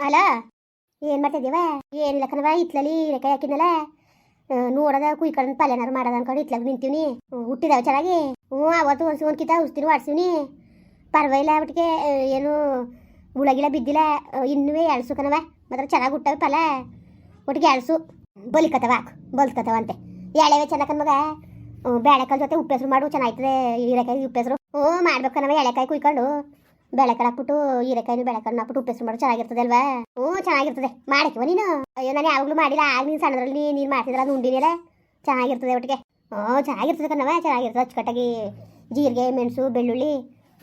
ಅಲ ಏನ್ ಮಾಡ್ತಿದ್ದೀವ ಏನಿಲ್ಲ ಕಣವ ಇತ್ಲಲ್ಲಿ ರೆಕಾಯಿ ಹಾಕಿದ್ನಲ್ಲ ನೋಡದ ಕುಯ್ಕೊಂಡ್ ಪಲ್ಯನಾರು ಮಾಡದ ಅನ್ಕೊಂಡು ಇತ್ಲಾಗ ನಿಂತೀವ್ನಿ ಹುಟ್ಟಿದಾವ ಚೆನ್ನಾಗಿ ಹ್ಞೂ ಅವತ್ತು ಒಂದು ಒಂದು ಕಿತ ಉಸ್ತೀನಿ ವಾಡ್ಸಿವ್ನಿ ಪರವಾಗಿಲ್ಲ ಬಿಟ್ಟಿಗೆ ಏನು ಹುಳಗಿಳ ಬಿದ್ದಿಲ್ಲ ಇನ್ನು ಇನ್ನುವೇ ಎಳ್ಸು ಕಣವ ಮಾತ್ರ ಚೆನ್ನಾಗಿ ಹುಟ್ಟವೆ ಪಲ ಒಟ್ಟಿಗೆ ಎಳ್ಸು ಬಲಿಕತವ ಹಾಕು ಬಲ್ಕತವ ಅಂತೆ ಎಳೆವೆ ಚೆನ್ನಾಗ ಮಗ ಬೇಳೆಕಾಳು ಜೊತೆ ಉಪ್ಪೆಸರು ಮಾಡು ಚೆನ್ನಾಗ್ತದೆ ಹೀರೆಕಾಯಿ ಉಪ್ಪೆಸರು ಹ್ಞೂ ಮಾಡ್ಬೇಕು ನಮಗೆ ಎಳೆಕಾಯಿ ಕುಯ್ಕೊಂಡು. ಬೆಳಕಾಯಿ ಹಾಕ್ಬಿಟ್ಟು ಹೀರೆಕಾಯಿ ಬೇಳೆಕಾಳು ಹಾಕ್ಬಿಟ್ಟು ಉಪ್ಪೆಸರು ಮಾಡು ಚೆನ್ನಾಗಿರ್ತದೆ ಅಲ್ವಾ ಹ್ಞೂ ಚೆನ್ನಾಗಿರ್ತದೆ. ಮಾಡಕ್ಕಿವ ನೀನು. ಅಯ್ಯೋ, ನಾನು ಯಾವಾಗಲೂ ಮಾಡಿಲ್ಲ, ಆಗ ನೀನು ಸಣ್ಣದ್ರಲ್ಲಿ ನೀನು ಮಾಡ್ತಿದ್ರೆ ಅದು ಉಂಡಿನೆಲ್ಲ ಚೆನ್ನಾಗಿರ್ತದೆ ಒಟ್ಟಿಗೆ. ಹ್ಞೂ ಚೆನ್ನಾಗಿರ್ತದೆ ಕಣವ ಚೆನ್ನಾಗಿರ್ತದೆ ಅಚ್ಚುಕಟ್ಟಾಗಿ. ಜೀರಿಗೆ, ಮೆಣಸು, ಬೆಳ್ಳುಳ್ಳಿ,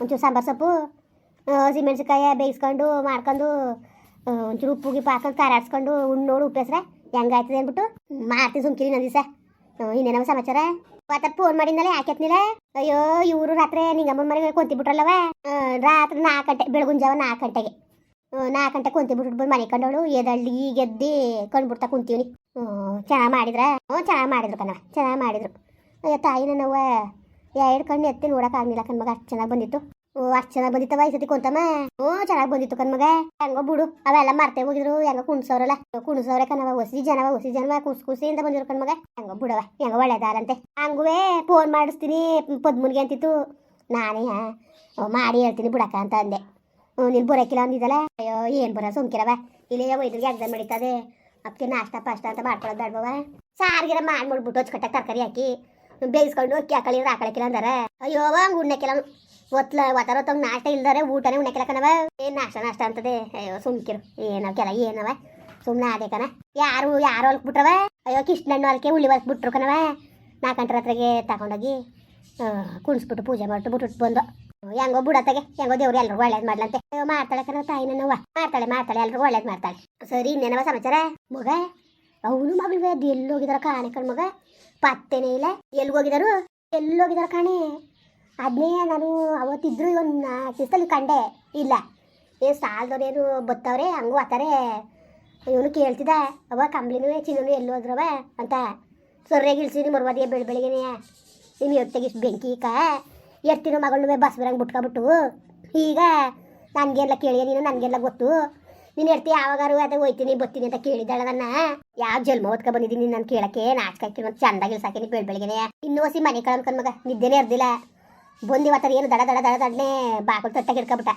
ಒಂಚೂರು ಸಾಂಬಾರು ಸೊಪ್ಪು. ಹಸಿಮೆಣ್ಸಿಕಾಯಿ ಬೇಯಿಸ್ಕೊಂಡು, ಮಾಡ್ಕೊಂಡು ಒಂಚೂರು ಉಪ್ಪು, ಗಿಪ್ಪು ಹಾಕೊಂಡು, ಖಾರ ಆಡಿಸ್ಕೊಂಡು, ಉಣ್ಣು, ನೋಡು ಉಪ್ಪೆಸ್ರೆ ಹೆಂಗಾಯ್ತದೆ ಅಂದ್ಬಿಟ್ಟು. ಮಾಡ್ತೀನಿ ಸುಮ್ಕಿರಿ ನನ್ನ ದಿವಸ. ಇನ್ನೇನವ ಸಮಾಚಾರ? ಮತ್ತೆ ಫೋನ್ ಮಾಡಿದ್ನಲ್ಲ ಯಾಕೆತ್ನಿಲ್ಲ ಅಯ್ಯೋ, ಇವರು ರಾತ್ರಿ ನಿಂಗಮ್ಮನ ಮನೆಗೆ ಕೊಂತಿಬಿಟ್ರಲ್ಲವ? ರಾತ್ರಿ ನಾಲ್ಕು ಗಂಟೆ, ಬೆಳಗುನ್ ಜಾವ ನಾಲ್ಕು ಗಂಟೆಗೆ. ನಾಲ್ಕು ಗಂಟೆ ಕುಂತಿಬಿಟ್ಟು ಬಂದು ಮನೆ ಕಂಡವಳು, ಎದಳ್ಳಿ ಗೆದ್ದಿ ಕಂಡ್ಬಿಡ್ತಾ ಹ್ಞೂ ಚೆನ್ನಾಗಿ ಮಾಡಿದ್ರ? ಹ್ಞೂ ಚೆನ್ನಾಗಿ ಮಾಡಿದ್ರು ಕಣ ಚೆನ್ನಾಗಿ ಮಾಡಿದ್ರು. ಅಯ್ಯೋ ತಾಯಿ ನನ್ನವ್ವ ಎರಡು ಕಣ್ಣು ಎತ್ತಿ ನೋಡೋಕ್ಕಾಗಲಿಲ್ಲ ಕಣ್ಮಗ ಅಷ್ಟು ಚೆನ್ನಾಗಿ ಬಂದಿತ್ತು. ಓ, ಅಷ್ಟು ಚೆನ್ನಾಗಿ ಬಂದಿತ್ತವ ಈ ಸತಿ ಕುಂತಮ್ಮ. ಓ, ಚೆನ್ನಾಗಿ ಬಂದಿತ್ತು ಕಣ್ಮಗ ಹೆಂಗೋ ಬಿಡು, ಅವೆಲ್ಲ ಮರ್ತೇ ಹೋಗಿದ್ರು, ಹೆಂಗೋ ಕುಣ್ಸವ್ರಲ್ಲ ಕುಣ್ಸವ್ರೆ ಕಣವ ಹೊಸಿ ಜನವ ಹೊಸಿ ಜನವ, ಕುಸ್ ಕುಸಿಯಿಂದ ಬಂದಿರು ಕಣ್ಮಗ ಹೆಂಗೋ ಬಿಡವ ಹೆಂಗೋ ಒಳ್ಳೇದಾರಂತೆ ಹಂಗುವೆ ಫೋನ್ ಮಾಡಿಸ್ತೀನಿ, ಪದ್ಮನ್ಗೆ ಅಂತಿತ್ತು. ನಾನೇ ಮಾಡಿ ಹೇಳ್ತೀನಿ ಬಿಡಕ್ಕ ಅಂತ ಅಂದೆ. ನೀನು ಬರೋಕಿಲ್ಲ ಅಂದಿದ್ದಲ್ಲ? ಅಯ್ಯೋ, ಏನ್ ಬರೋ ಸುಮ್ಕಿರವ ಇಲ್ಲೇ ಒಯ್ದ್ರಿಗೆ ಎಕ್ಸಾಮ್ ನಡೀತದೆ. ಅದಕ್ಕೆ ನಾಷ್ಟ, ಪಾಷ್ಟ ಅಂತ ಮಾಡ್ಕೊಳ್ಳೋದು ಬೇಡವ ಸಾರಿಗೆಲ್ಲ ಮಾಡ್ಬಿಡ್ಬಿಟ್ಟು ಹಚ್ಕಟ್ಟಾಗ ತರಕಾರಿ ಹಾಕಿ, ಬೇಯಿಸ್ಕೊಂಡು ಅಕ್ಕಿ ಹಾಕಳಿ ಹಾಕೊಳಕಿಲ್ಲ ಅಂದಾರೆ. ಅಯ್ಯೋ, ಹಂಗೆ ಉಣ್ಣಕ್ಕಿಲ್ಲ ಒತ್ಲ, ಒತ್ತಾರ ತಮ್ಮ ನಾಷ್ಟ ಇಲ್ದಾರೆ ಊಟನೇ ಉಣ್ಣಕ್ಕಿಲ್ಲ ಕಣವ ಏನು ನಾಷ್ಟ ನಾಷ್ಟ ಅಂತದೆ? ಅಯ್ಯೋ ಸುಮ್ಕಿರು ಏನವ ಕೆಲ ಏನವ ಸುಮ್ಮನೆ ಅದೇ ಯಾರು ಯಾರು ಹೊಲ್ಕ್ ಬಿಟ್ರವ ಅಯ್ಯೋ, ಕಿಷ್ಣಣ್ಣು ಅಲ್ಕೆ ಹೊಲ್ಕ್ ಬಿಟ್ರು ಕಣವ ನಾಲ್ಕಂಟ್ರ ಹತ್ರಗೆ ತಗೊಂಡೋಗಿ ಕುಣಿಸ್ಬಿಟ್ಟು ಪೂಜೆ ಮಾಡ್ಬಿಟ್ಟು ಬಿಟ್ಟು ಬಂದು. ಹೆಂಗೋ ಬುಡತ್ತಾಗೆ, ಹೆಂಗೋ ದೇವ್ರು ಎಲ್ರಿಗೂ ಒಳ್ಳೇದು ಮಾಡ್ಲಂತೆ. ಅಯ್ಯೋ, ಮಾಡ್ತಾಳೆ ಕಣ ತಾಯಿ ನನ್ನವ್ವ. ಮಾಡ್ತಾಳೆ ಮಾಡ್ತಾಳೆ, ಎಲ್ರಿಗೂ ಒಳ್ಳೇದು ಮಾಡ್ತಾಳೆ. ಸರಿ ಇನ್ನೇನವ ಸಮಾಚಾರ? ಮಗ, ಅವನು ಮಗಳು ಅದು ಎಲ್ಲಿ ಹೋಗಿದಾರ ಕಾಣೆ ಕಣ್ ಮಗ. ಪತ್ತೆನೇ ಇಲ್ಲ. ಎಲ್ಲಿ ಹೋಗಿದಾರು ಎಲ್ಲಿ ಹೋಗಿದಾರ ಕಾಣೆ? ಅದನ್ನೇ ನಾನು ಅವತ್ತಿದ್ರು ಒಂದು ಕಿಸ್ತಲ್ಲಿ ಕಂಡೆ. ಇಲ್ಲ. ಏನು ಸಾಲದವ್ರೇನು ಬತ್ತವ್ರೆ, ಹಂಗೂ ಆತಾರೆ. ಇವನು ಕೇಳ್ತಿದ್ದ ಅವ ಕಂಬ್ಳಿನೂ ಚಿನ್ನೂ ಎಲ್ಲಿ ಹೋದ್ರವ ಅಂತ. ಸೊರ್ರೆಗೆ ಇಳ್ಸಿನಿ ಮರ್ವಾದಿಯ ಬೆಳ ಬೆಳಿಗ್ಗೆನೆ. ನೀನು ಎತ್ತಿಗೆ ಬೆಂಕಿ ಕಾ ಎತ್ತಿನ ಮಗಳನ್ನೂ ಬಸ್ ಬರಂಗೆ ಬಿಟ್ಕೊಬಿಟ್ಟು. ಈಗ ನನಗೆಲ್ಲ ಕೇಳಿಯ ನೀನು ನನಗೆಲ್ಲ ಗೊತ್ತು. ನೀನು ಹೇಳ್ತಿ ಯಾವಾಗಾರು ಅದೇ ಹೋಯ್ತೀನಿ, ಬತ್ತೀನಿ ಅಂತ ಕೇಳಿದ್ದಾಳೆ ನನ್ನ. ಯಾವ ಜನ್ಮ ಓದ್ಕೊ ಬಂದಿದ್ದೀನಿ ನಾನು ಕೇಳಕ್ಕೆ? ನಾಚಕಾಕಿ ಮತ್ತೆ ಚಂದಾಗಿ ಸಾಕಿನಿ ಬೆಳ್ ಬೆಳಿಗ್ಗೆನೆ. ಇನ್ನೂ ಹೊಸಿ ಮನೆ ಕಳ್ಕೊಂಡ್ ಮಗ, ನಿದ್ದೆನೇ ಇರ್ದಿಲ್ಲ ಬಂದು ಇವತ್ತರ ಏನು ದಡ ದಡ ದಡ ದಡನೆ ಬಾಕಲು ತೊಟ್ಟಾಗ ಹಿಡ್ಕೊಬಿಟ್ಟ.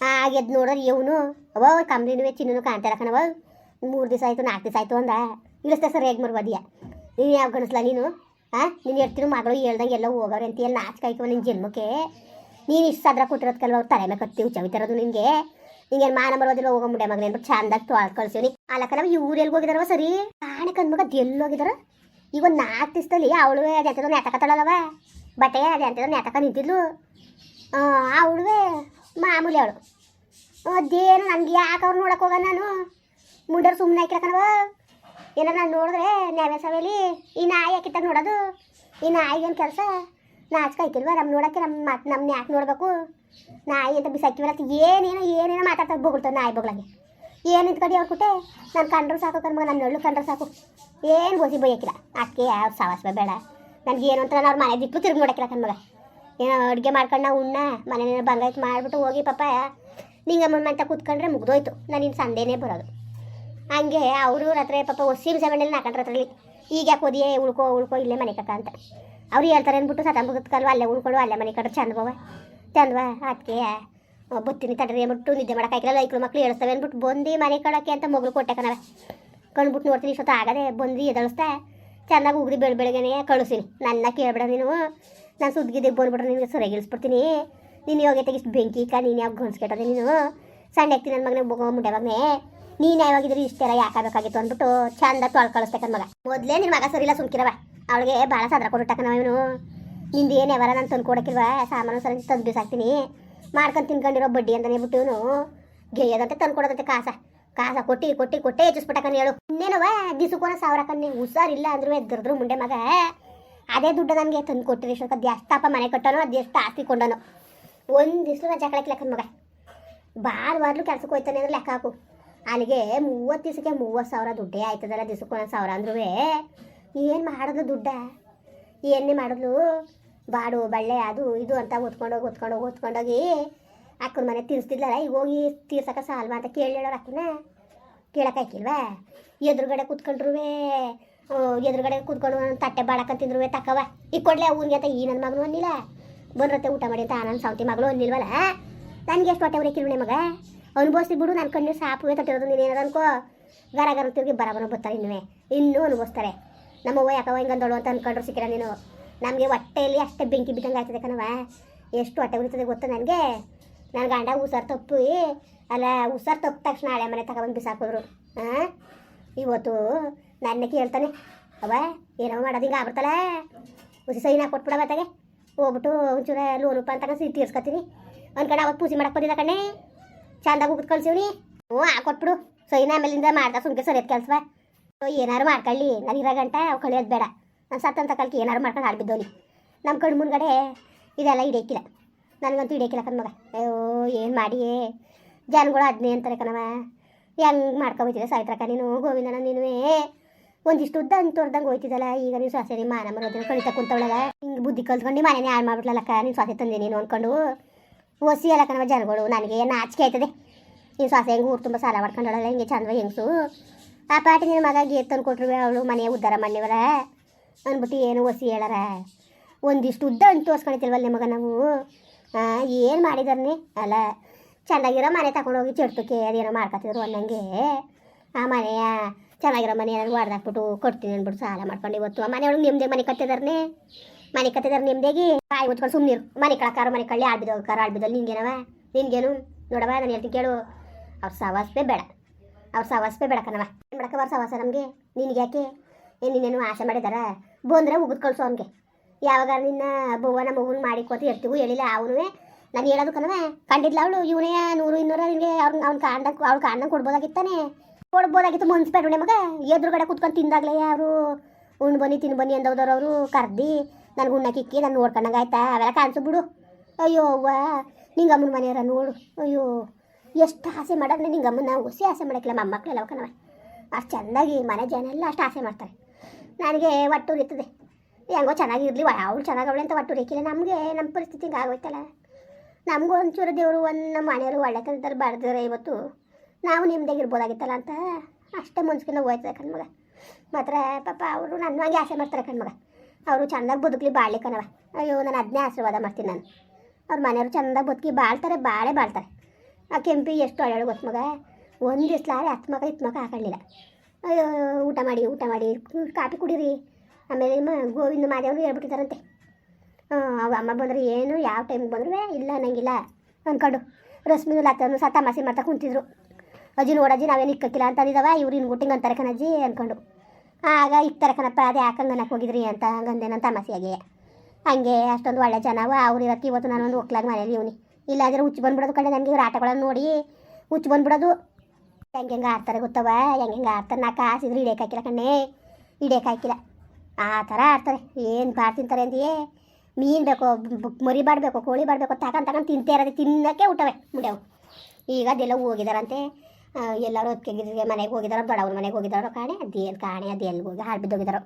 ಆಗ ಎದ್ದು ನೋಡೋರು ಇವನು ಅವ ಕಂಬ್ಳಿನೂ ಚಿನ್ನೂ ಕಾಣ್ತಾರ ಕಣವ ಮೂರು ದಿವಸ ಆಯಿತು ನಾಲ್ಕು ದಿವಸ ಆಯಿತು ಅಂದ. ಇಳಿಸ್ತಾ ಸರ್ ಹೇಗೆ ಮರ್ಬೋದಿಯ ನೀನು ಯಾವ ಗಣಸ್ಲ ನೀನು? ಹಾಂ ನೀನು ಇರ್ತೀನಿ ಮಗಳು ಹೇಳ್ದಂಗೆ ಎಲ್ಲ ಹೋಗೋರು ಅಂತ ಎಲ್ಲ ನಾಚಿಕಾಯ್ಕವ ನಿನ್ನ ಜನ್ಮಕ್ಕೆ. ನೀನು ಇಷ್ಟು ಸದ್ರ ಕೊಟ್ಟಿರೋದು ಕಲ್ವ, ಅವ್ರು ತಲೆ ಮೇಲೆ ಕತ್ತಿ ಉಚ್ಚವಿತಿರೋದು ನಿನಗೆ. ನಿಂಗೇನು ಮಾನ ಬರೋದಿಲ್ಲ ಹೋಗೋ ಮುಂಡೆ ಮಗನೇ ಚಂದಾಗಿ ತೊಳ್ದು ಕಳ್ಸೀನಿ ಅಲ್ಲಕ್ಕ ನಾವು ಇವ್ರು ಎಲ್ಲಿ ಹೋಗಿದಾರವ ಸರಿ? ಕಾಣಕಂದ್ ಮಗ ಎಲ್ಲಿ ಹೋಗಿದಾರ? ಈಗ ಒಂದು ನಾಲ್ಕು ದಿವಸದಲ್ಲಿ ಅವಳು ಅದೆಂತದ ನೆಟಕ ಅದೇ ಬಟ್ಟೆ ಅದೆಂತದ ನಿಂತಿದ್ಲು ಆ ಅವಳುವೆ ಮಾಮೂಲಿ ಅವಳು. ಅದೇನು ನನಗೆ ಯಾಕೆ ಅವ್ರು ನೋಡಕ್ಕೆ ಹೋಗ ನಾನು? ಮುಂಡರು ಸುಮ್ಮನೆ ಹಾಕಿರಕನವ ಏನಾರ ನಾನು ನೋಡಿದ್ರೆ ನ್ಯಾವೆ ಸವೇಲಿ ಈ ನಾಯಿ ಹಾಕಿತ್ತಾಗ ನೋಡೋದು. ಈ ನಾಯಿಗೇನು ಕೆಲಸ? ನಾಚಕ ಹಾಕಿಲ್ವ? ನಮ್ಮ ನೋಡೋಕ್ಕೆ ನಮ್ಮ ಮಾತು ನಮ್ಮನ್ನ ಯಾಕೆ ನೋಡಬೇಕು? ನಾಯಿ ಅಂತ ಬಿಸಾಕಿವಲ್ಲ ಏನೇನೋ ಏನೇನೋ ಮಾತಾಡ್ತಾರೆ ಬೊಗಳ್ತಾವೆ ನಾಯಿ ಬೊಗ್ಳಂಗೆ. ಏನು ನಿಂತ್ಕಡಿ ಅವ್ರು ಕುಟೆ? ನಾನು ಕಂಡ್ರು ಸಾಕು ಕಣ್ಮಗ ನನ್ನ ನಳ್ಳು ಕಂಡ್ರು ಸಾಕು. ಏನು ಗೋಸಿ ಬೈಯಕ್ಕಿಲ್ಲ ಅದಕ್ಕೆ ಯಾವ ಸಾವಾಸ ಬೇಡ. ನನಗೆ ಏನು ಅಂತ ನಾನು ಅವ್ರ ಮನೆ ದಿಕ್ಕು ತಿರುಗಿ ನೋಡಕ್ಕಿಲ್ಲ ಕಣ್ಮಗ ಏನೋ ಅಡುಗೆ ಮಾಡ್ಕೊಂಡು ನಾವು ಉಣ್ಣ ಮನೇನ ಬಂಗಾಯ್ತು ಮಾಡಿಬಿಟ್ಟು ಹೋಗಿ ಪಾಪ ನಿಂಗಮ್ಮನ ಅಂತ ಕೂತ್ಕೊಂಡ್ರೆ ಮುಗ್ದೋಯ್ತು. ನಾನು ಇನ್ನು ಸಂದೇನೇ ಬರೋದು. ಹಂಗೆ ಅವರು ಹತ್ರ ಪಾಪ ಒಸಿಮ್ ಸೆವೆಂಡಲ್ಲಿ ನಾಲ್ಕಂಡ್ರ ಹತ್ರ ಈಗ ಯಾಕೆ ಓದಿಯೇ ಉಳ್ಕೋ ಉಳ್ಕೋ, ಇಲ್ಲೇ ಮನೆ ಕಕ್ಕ ಅಂತ. ಅವ್ರು ಹೇಳ್ತಾರೆ ಅಂದ್ಬಿಟ್ಟು ಸತಂಬುಗತ್ಕಲ್ವ ಅಲ್ಲೇ ಉಳ್ಕೊಂಡು ಅಲ್ಲೇ ಮನೆ ಕಟ್ರೆ ಚಂದ ಬವ ಚಂದವ ಅದಕ್ಕೆ ಬುತ್ತಿನಿ ತಡ್ರಿ ಅಂದ್ಬಿಟ್ಟು ನಿದ್ದೆ ಮಾಡೋಕ್ಕಾಗಿಲ್ಲ ಲೈಕ್ಳು ಮಕ್ಳು ಹೇಳ್ತವೆ ಅಂದ್ಬಿಟ್ಟು ಬಂದು ಮನೆ ಕಡೋಕ್ಕೆ ಅಂತ ಮಗಳು ಕೊಟ್ಟೆ ಕಣವ ಕಂಡ್ಬಿಟ್ಟು ನೋಡ್ತೀನಿ, ಇಷ್ಟೊತ್ತು ಆಗದೆ ಬಂದು ಎದಳಿಸ್ತಾ. ಚೆನ್ನಾಗಿ ಉಗ್ರಿ ಬೆಳ ಬೆಳಗ್ಗೆನೇ ಕಳಿಸ್ತೀನಿ ನನ್ನ ಕೇಳಬೇಡ ನೀನು. ನಾನು ಸುದ್ದಿಗೆ ಬಂದ್ಬಿಟ್ರೆ ನಿನಗೆ ಸರಿಯಾಗಿ ಇಳಿಸ್ಬಿಡ್ತೀನಿ ನೀನು ಯೋಗ ತೆಗಿಸ್ ಬೆಂಕಿ ಕಾ, ನೀನು ಯಾವಾಗ ಗನ್ಸ್ಕೆಟ್ಟದೆ ನೀನು? ಸಣ್ಣ ಎತ್ತಿ ನನ್ನ ಮಗನಿಗೆ ಬೊಗೋ ಮುಂಡೆ ನೀನು ಯಾವಾಗಿದ್ರು ಇಷ್ಟೆಲ್ಲ ಯಾಕಾಗಬೇಕಾಗಿತ್ತು ಅಂದ್ಬಿಟ್ಟು ಚಂದ ತೊಳ್ ಕಳಿಸ್ತೇಕ ಮಗ. ಮೊದಲೇ ನಿನ್ನ ಮಗ ಸರಿಲ್ಲ ಸುಮ್ಕಿರವ ಅವಳಿಗೆ ಭಾಳ ಸದ್ರ ನಾವು ಇವನು ನಿಂದು ಏನು ಯಾವಾರ ನಾನು ತಂದು ಕೊಡಕ್ಕಿಲ್ವ? ಸಾಮಾನು ಸರಿ ತಂದು ಬಿಸಾಕ್ತೀನಿ. ಮಾಡ್ಕೊಂಡು ತಿನ್ಕೊಂಡಿರೋ ಬಡ್ಡಿ ಅಂತಲೇ ಬಿಟ್ಟು ಇವನು ಗೆಯ್ಯದಂತೆ ತಂದು ಕೊಡೋದಂತೆ ಕಾಸ. ಕಾಸ ಕೊಟ್ಟಿ ಕೊಟ್ಟಿ, ಕೊಟ್ಟೆ ಹೆಚ್ಚಿಸ್ಬಿಟ್ಟಕನ್ ಹೇಳು. ಇನ್ನೇನವ ದಿಸಕ್ಕೋನ ಸಾವಿರ ಹುಷಾರ್ ಹುಷಾರಿಲ್ಲ ಅಂದ್ರೂ ಎದ್ರದ್ರು ಮುಂಡೆ ಮಗ. ಅದೇ ದುಡ್ಡು ನನಗೆ ತಂದು ಕೊಟ್ಟಿರಿ ಸ್ವಲ್ಪ ಎಷ್ಟಪ್ಪ ಮನೆ ಕಟ್ಟೋನು, ಅದು ಎಷ್ಟು ಆಸ್ತಿ ಕೊಂಡನು. ಒಂದು ದಿವ್ಸ ರಜಾ ಕಳಕ್ಕೆ ಮಗ. ಬಾರ್ಲು ಕೆಲ್ಸಕ್ಕೆ ಹೋಯ್ತಾನೆ ಅಂದ್ರೆ ಲೆಕ್ಕ ಹಾಕು. ಅಲ್ಲಿಗೆ ಮೂವತ್ತು ದಿವಸಕ್ಕೆ ಮೂವತ್ತು ಸಾವಿರ ದುಡ್ಡೇ ಆಯ್ತದಲ್ಲ ಒಂದೊಂದು ಸಾವಿರ ಅಂದ್ರೂ ಏನು ಮಾಡಿದ್ಲು ದುಡ್ಡ? ಏನೇ ಮಾಡಿದ್ಲು? ಬಾಡು, ಬಳ್ಳೆ, ಅದು, ಇದು ಅಂತ ಓದ್ಕೊಂಡೋಗಿ ಓದ್ಕೊಂಡೋಗಿ ಓದ್ಕೊಂಡೋಗಿ ಅಕ್ಕನ ಮನೆ ತೀರಿಸ್ತಿದ್ಲಲ್ಲ, ಈಗ ಹೋಗಿ ತೀರ್ಸಕ ಸಾಲ್ವಾ ಅಂತ ಕೇಳಿ ಹೇಳೋರು ಅಕ್ಕನ ಕೇಳಕ್ಕಾಕಿಲ್ವಾ ಎದುರುಗಡೆ ಕೂತ್ಕೊಂಡ್ರುವೆ ಎದುರುಗಡೆ ಕೂತ್ಕೊಂಡು ತಟ್ಟೆ ಬಾಳಕಂತ ತಿಂದ್ರುವೆ ತಕ್ಕವ ಈಗ ಕೊಡ್ಲೆ ಅವ್ನಿಗೆ ಅಂತ ಈ ನನ್ನ ಮಗನು ಅನ್ನಿಲ್ಲ. ಬಂದ್ರತ್ತೆ ಊಟ ಮಾಡಿ ಅಂತ ನನ್ನ ಸೌತಿ ಮಗಳು ಅನ್ನಿಲ್ವಲ್ಲ? ನನಗೆ ಎಷ್ಟು ಹೊಟ್ಟೆ ಉರಿಕಿಲ್ವೇ ಮಗ? ಅನುಭವಿಸಿ ಬಿಡು ನನ್ನ ಕಣ್ಣು ಸಾಪುವೆ ತಟ್ಟಿರೋದು ನೀನೇನಾರು ಅನ್ಕೋ. ಗರ ಗರ ತಿರುಗಿ ಬರಬರ ಬರ್ತಾರೆ ಇನ್ನುವೆ. ಇನ್ನೂ ಅನುಭವಿಸ್ತಾರೆ. ನಮ್ಮವ್ವ ಯಾಕವ ಹಿಂಗಂದಳು ಅಂತ ಅನ್ಕೊಂಡ್ರು ಸಿಕ್ಕಿರ ನೀನು. ನಮಗೆ ಹೊಟ್ಟೆಯಲ್ಲಿ ಅಷ್ಟೇ ಬೆಂಕಿ ಬಿದ್ದಂಗೆ ಆಗ್ತದೆ ಕಣವ ಎಷ್ಟು ಹೊಟ್ಟೆ ಉಳಿತದೆ ಗೊತ್ತು ನನಗೆ? ನನ್ನ ಗಂಡ ಹುಷಾರು ತಪ್ಪು ಅಲ್ಲ ಹುಷಾರು ತಪ್ಪ ತಕ್ಷಣ ಹಳೆ ಮನೆ ತಗೊಬಂದು ಬಿಸಾಕಿದ್ರು ಹಾಂ ಇವತ್ತು ನನ್ನ ಕೇಳ್ತಾನೆ ಅವ ಏನೋ ಮಾಡೋದು ಹಿಂಗೆ ಆಗ್ಬಿಡ್ತಲ್ಲ ಹುಸಿ ಸೈನಾ ಕೊಟ್ಬಿಡ ಬತ್ತಾಗೆ ಹೋಗ್ಬಿಟ್ಟು ಒಂಚೂರ ಲೋನ್ ರೂಪಾಯಿ ಅಂತ ಸೀಟ್ ತೀರ್ಸ್ಕೊತೀನಿ ಅನ್ಕಡೆ ಅವತ್ತು ಪೂಜೆ ಮಾಡಕ್ಕೆ ಬಂದಿದ್ದ ಕಣ್ಣೆ. ಚಂದಾಗ ಹೋಗ್ಬಿಟ್ಟು ಕಳ್ಸೀವ್ನಿ. ಹ್ಞೂ ಹಾಕೊಟ್ಬಿಡು ಸೈನ್ ಆಮೇಲಿಂದ ಮಾಡ್ದ, ಸುಮ್ಕೆ ಸರಿಯತ್ ಕೆಲಸ ಏನಾರು ಮಾಡ್ಕೊಳ್ಳಿ, ನಾನು ಇರೋ ಗಂಟೆ ಅವು ಕಳಿಯೋದು ಬೇಡ. ನಾನು ಸತ್ತಂತ ಕಲ್ಕಿ ಏನಾರು ಮಾಡ್ಕೊಂಡು ಆಡ್ಬಿದ್ದೋನಿ. ನಮ್ಮ ಕಣ್ಣು ಮುಂದ್ಗಡೆ ಇದೆಲ್ಲ ಹಿಡಿಯಕ್ಕಿಲ್ಲ ನನಗಂತೂ ಹಿಡಿಯಕ್ಕಿಲ್ಲ ಕಣ್ಮಗ ಅಯ್ಯೋ, ಏನು ಮಾಡಿ ಜನಗಳು ಅದನ್ನೇ ಅಂತಾರೆ ಕಣವ ಹೆಂಗೆ ಮಾಡ್ಕೊಬೋತಿದೆ ಸಾಯ್ತ್ರಕ್ಕ ನೀನು ಗೋವಿಂದನ ನೀನುವೇ? ಒಂದಿಷ್ಟು ಉದ್ದ ತೋರ್ದಂಗೆ ಹೋಯ್ತಿದ್ದಲ್ಲ, ಈಗ ನೀನು ಸೊಸೆ ನಿಮ್ಮ ಮಾನ ಮರೋದ್ರೆ ಕಳಿತಾ ಕುಂತವಳಲ್ಲ. ಹಿಂಗೆ ಬುದ್ಧಿ ಕಲ್ತ್ಕೊಂಡು ಮನೆಯೇ ಹಾಳು ಮಾಡ್ಬಿಟ್ಲಲ್ಲಕ್ಕ ನೀನು ಸೊಸೆ ತಂದೆ ನೀನು ಅಂದ್ಕೊಂಡು ಒಸಿ ಅಲ್ಲ ಕಣವ ಜನಗಳು, ನನಗೆ ನಾಚಿಕೆ ಆಯ್ತದೆ. ನೀನು ಸೊಸೆ ಹೆಂಗೆ ಊರು ತುಂಬ ಸಾಲ ಮಾಡ್ಕೊಂಡಳಲ್ಲ ಹಿಂಗೆ ಚಂದವ ಹೆಂಗಸು? ಆ ಪಾಟಿ ನಿನ್ನ ಮಗ ಗೇಟ್ ತಂದು ಕೊಟ್ರು ಅವಳು ಮನೆ ಉದ್ದಾರ ಮಾಡಿವರ ಅಂದ್ಬಿಟ್ಟು ಏನು ಒಸಿ ಹೇಳಾರ? ಒಂದಿಷ್ಟು ಉದ್ದ ಅಂತ ತೋರ್ಸ್ಕೊಳ್ತಿಲ್ವಲ್ಲ ನಿಮಗೆ ನಾವು? ಏನು ಮಾಡಿದಾರನಿ ಅಲ್ಲ, ಚೆನ್ನಾಗಿರೋ ಮನೆ ತಗೊಂಡೋಗಿ ಚಡ್ತಕ್ಕೆ ಅದೇನೋ ಮಾಡ್ಕೊತಿದ್ರು ಅನ್ನಂಗೆ. ಆ ಮನೆಯ ಚೆನ್ನಾಗಿರೋ ಮನೆ ಏನಾದ್ರು ಹೊಡೆದಾಕ್ಬಿಟ್ಟು ಕೊಡ್ತೀನಿ ಅಂದ್ಬಿಟ್ಟು ಸಾಲ ಮಾಡ್ಕೊಂಡು ಇವತ್ತು. ಆ ಮನೆಯೊಳಗೆ ನಿಮ್ಮದೇ ಮನೆ ಕಟ್ಟಿದಾರೆ ಮನೆ ಕಟ್ಟಿದಾರೆ ನಿಮ್ದೇಗಿ? ಕಾಯಿ ಮುಚ್ಕೊಂಡು ಸುಮ್ಮನಿರು ಮನೆ ಕಳಕಾರ ಮನೆ ಕಳ್ಳಿ ಆಡ್ಬಿದ್ದು ಕಾರ ಆಡ್ಬಿದ್ದಲ್ಲಿ ನಿಂಗೇನವ ನಿನ್ಗೇನು ನೋಡವ ನಾನು ಹೇಳ್ತೀನಿ ಕೇಳು. ಅವ್ರ ಸವಾಸವೇ ಬೇಡ. ಅವ್ರ ಸವಾಸವೇ ಬೇಡ ಕಣವ ಏನು ಮಾಡಕ್ಕೆ ಅವ್ರ ಸವಾಸ ನಮಗೆ? ನಿನ್ಗೆ ಯಾಕೆ ಏನು ನೀನೇನು ಆಸೆ ಮಾಡಿದಾರ? ಬಂದರೆ ಉಗಿದ್ ಕಳ್ಸು ಅವನಿಗೆ. ಯಾವಾಗ ನಿನ್ನ ಬೊವ್ವನ ಮಗುನ ಮಾಡಿ ಕೊಟ್ಟು ಇರ್ತೀವಿ ಹೇಳಿಲ್ಲ ಅವನು ನಾನು ಹೇಳೋದು ಕಣವ ಕಂಡಿದ್ಲ ಅವಳು ಇವನೇ ನೂರು, ಇನ್ನೂರ ನಿನಗೆ ಅವ್ನು ಅವ್ನು ಕಾಂಡಕ್ಕೆ ಅವ್ಳು ಕಾಂಡಂಗೆ ಕೊಡ್ಬೋದಾಗಿತ್ತಾನೆ? ಕೊಡ್ಬೋದಾಗಿತ್ತು ಮುನ್ಸ್ಬೇಡ್ರಿ ಮಗ ಎದುರುಗಡೆ ಕುತ್ಕೊಂಡು ತಿಂದಾಗಲೇ ಅವರು ಉಣ್ಣು ಬನ್ನಿ ತಿನ್ನು ಬನ್ನಿ ಅಂದವ್ದವ್ರು ಅವರು ಕರ್ದು ನನಗೆ ಉಣ್ಣಕ್ಕಿಕ್ಕಿ ನಾನು ನೋಡ್ಕೊಂಡಂಗೆ ಆಯ್ತಾ ಅವೆಲ್ಲ ಕಾಣಿಸು ಬಿಡು. ಅಯ್ಯೋ ಅವ್ವ, ನಿಂಗಮ್ಮನ ಮನೆಯವರ ನೋಡು. ಅಯ್ಯೋ, ಎಷ್ಟು ಆಸೆ ಮಾಡೋದ್ರೆ ನಿಂಗಮ್ಮನ ಹುಸಿ ಆಸೆ ಮಾಡೋಕ್ಕಿಲ್ಲ ಮೊಮ್ಮಕ್ಕಳೆಲ್ಲ ಕಣವ ಅಷ್ಟು ಚೆಂದಾಗಿ ಮನೆ ಜನ ಎಲ್ಲ ಅಷ್ಟು ಆಸೆ ಮಾಡ್ತಾರೆ. ನನಗೆ ಒಟ್ಟು ಉರಿತದೆ ಹೆಂಗೋ ಚೆನ್ನಾಗಿರ್ಲಿ ಅವಳು ಚೆನ್ನಾಗವಳೆ ಅಂತ ಒಟ್ಟು ರೇಖಿಲ್ಲ ನಮಗೆ ನಮ್ಮ ಪರಿಸ್ಥಿತಿ ಹಿಂಗೆ ಆಗೋಯ್ತಲ್ಲ. ನಮಗೂ ಒಂಚೂರು ದೇವರು ಒಂದು ನಮ್ಮ ಮನೆಯವರು ಒಳ್ಳೆ ಕೆಲಸದಲ್ಲಿ ಬರೆದ್ರೆ ಇವತ್ತು. ನಾವು ನಿಮ್ದಾಗಿ ಇರ್ಬೋದಾಗಿತ್ತಲ್ಲ ಅಂತ ಅಷ್ಟೇ ಮುನ್ಸ್ಕಿನ ಹೋಯ್ತದೆ ಕಣ್ಮಗ ಮಾತ್ರ ಪಾಪ ಅವರು ನನ್ನವಾಗಿ ಆಸೆ ಮಾಡ್ತಾರೆ ಕಣ್ಮಗ ಅವರು ಚೆನ್ನಾಗಿ ಬದುಕಲಿ, ಬಾಳ್ಲಿ ಕಣವ ಅಯ್ಯೋ, ನಾನು ಅದನ್ನೇ ಆಶೀರ್ವಾದ ಮಾಡ್ತೀನಿ ನಾನು. ಅವ್ರ ಮನೆಯವರು ಚೆಂದಾಗಿ ಬದುಕಿ ಬಾಳ್ತಾರೆ, ಬಾಳೆ ಬಾಳ್ತಾರೆ. ಆ ಕೆಂಪಿ ಎಷ್ಟು ಒಳ್ಳೆ ಗೊತ್ತು ಮಗ. ಒಂದು ದಿವ್ಸಲಾರೆ ಹತ್ತು ಮಗ, ಇತ್ತು ಮಗ ಹಾಕೊಳ್ಳಿಲ್ಲ. ಅಯ್ಯೋ, ಊಟ ಮಾಡಿ ಊಟ ಮಾಡಿ, ಕಾಫಿ ಕುಡೀರಿ. ಆಮೇಲೆ ಗೋವಿಂದ ಮಾದೇವರು ಹೇಳ್ಬಿಟ್ಟಿದ್ದಾರಂತೆ. ಅವ ಅಮ್ಮ ಬಂದರೆ ಏನು, ಯಾವ ಟೈಮಿಗೆ ಬಂದ್ರೆ ಇಲ್ಲ ಅನ್ನಂಗಿಲ್ಲ ಅಂದ್ಕೊಂಡು ರಶ್ಮಿನು ಲಾತನು ಸತ ತಮಾಸೆ ಮಾಡ್ತಾ ಕುಂತಿದ್ರು. ಅಜ್ಜಿನ ನೋಡಜ್ಜಿ ನಾವೇನು ಇಕ್ಕಕ್ಕಿಲ್ಲ ಅಂತ ಅಂದಿದ್ದಾವ, ಇವ್ರು ಇನ್ನು ಗುಟ್ಟಿಂಗ್ ಅಂತಾರೆ ಕಣಜ್ಜಿ ಅಂದ್ಕೊಂಡು ಆಗ ಇಕ್ತಾರೆ ಕಣಪ್ಪ ಅದು ಯಾಕೆ ಅನ್ನಕ್ಕೆ ಹೋಗಿದ್ರಿ ಅಂತ ಹಂಗಂದೆ ನನ್ನ ಹಂಗೆ ಅಷ್ಟೊಂದು ಒಳ್ಳೆ ಜನವ, ಅವ್ರು ಇವತ್ತು ಇವತ್ತು ನಾನೊಂದು ಒಕ್ಲಾಗ ಮನೇಲಿ ಇವನಿ. ಇಲ್ಲಾಂದ್ರೆ ಹುಚ್ಚು ಬಂದ್ಬಿಡೋದು ಕಡೆ ನನಗೆ, ಇವ್ರ ಆಟಗಳನ್ನು ನೋಡಿ ಹುಚ್ಚು ಬಂದ್ಬಿಡೋದು. ಹೆಂಗೆ ಹೆಂಗೆ ಆಡ್ತಾರೆ ಗೊತ್ತವ ಹೆಂಗೆ ಹೆಂಗೆ ಆಡ್ತಾರೆ, ನಾ ಕಾಸಿದ್ರು ಹಿಡಿಯಕ್ಕೆ ಹಾಕಿಲ್ಲ ಕಣ್ಣೇ ಹಾಕಿಲ್ಲ. ಆ ಥರ ಆಡ್ತಾರೆ. ಏನು ಬಾಡ್ ತಿಂತಾರೆ ಅಂತೀಯೇ ಮೀನು ಬೇಕೋ ಮರಿ ಬಾಡಬೇಕು ಕೋಳಿ ಬಾಡಬೇಕು ತಗೊಂಡು ತಗೊಂಡು ತಿಂತೇ ಇರೋದು, ತಿನ್ನೋಕ್ಕೆ ಊಟವೇ ಮುಡ್ಯವು ಈಗ ಅದೆಲ್ಲ ಹೋಗಿದಾರಂತೆ. ಎಲ್ಲರೂ ಹೊತ್ತಿಗೆ ಮನೆಗೆ ಹೋಗಿದಾರೋ ದೊಡ್ಡವ್ರ ಮನೆಗೆ ಹೋಗಿದಾರೋ ಕಾಣೆ ಅದೇನು ಕಾಣೆ, ಅದು ಎಲ್ಲಿ ಹೋಗಿ ಹಾಳು ಬಿದ್ದೋಗಿದಾರೋ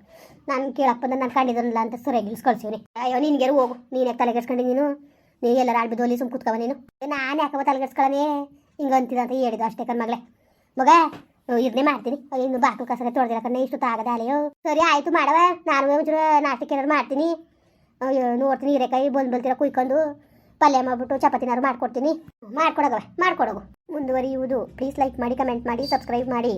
ನಾನು ಕೇಳಪ್ಪ ಅಂದ್ರೆ ನಾನು ಕಂಡಿದ್ದನಲ್ಲ ಅಂತ ಸರಿಯಾಗಿ ಕಳ್ಸಿವ್ರಿ ಅಯ್ಯೋ ನಿನ್ಗೆರು ಹೋಗು, ನೀನು ತಲೆಗೆಡ್ಸ್ಕೊಂಡು ನೀನು. ನೀ ಎಲ್ಲರೂ ಹಾಳು ಬಿದ್ದೋಲಿ ಸುಮ್ ಕುತ್ಕವ ನೀನು. ನಾನು ಯಾಕವ ತಲೆಗೆಡ್ಸ್ಕೊಳ್ಳನೆ ಹಿಂಗೆ ಅಂತಿದಂತ ಅಂತ ಹೇಳಿದ ಅಷ್ಟೇ ಕಣ್ಮಗಳೇ ಮಗ ಇದನ್ನೇ ಮಾಡ್ತೀನಿ. ಇನ್ನು ಬಾಕು ಕಸ ತೊಳೆದಿಲ್ಲ ಕಣ್ಣ, ಇಷ್ಟು ತಾಗದ ಸರಿ, ಆಯ್ತು ಮಾಡವ. ನಾನು ಒಂಚೂರು ನಾಷ್ಟಕ್ಕೆ ಏನಾದ್ರು ಮಾಡ್ತೀನಿ. ನೋಡ್ತೀನಿ, ಹೀರೆಕಾಯಿ ಬಂದು ಬಲ್ತಿರ ಕುಯ್ಕೊಂಡು ಪಲ್ಯ ಮಾಡ್ಬಿಟ್ಟು ಚಪಾತಿನಾರು ಮಾಡ್ಕೊಡ್ತೀನಿ. ಮಾಡ್ಕೊಡಗವ, ಮಾಡ್ಕೊಡೋಗು. ಮುಂದುವರಿಯುವುದು. ಪ್ಲೀಸ್ ಲೈಕ್ ಮಾಡಿ ಕಮೆಂಟ್ ಮಾಡಿ ಸಬ್ಸ್ಕ್ರೈಬ್ ಮಾಡಿ.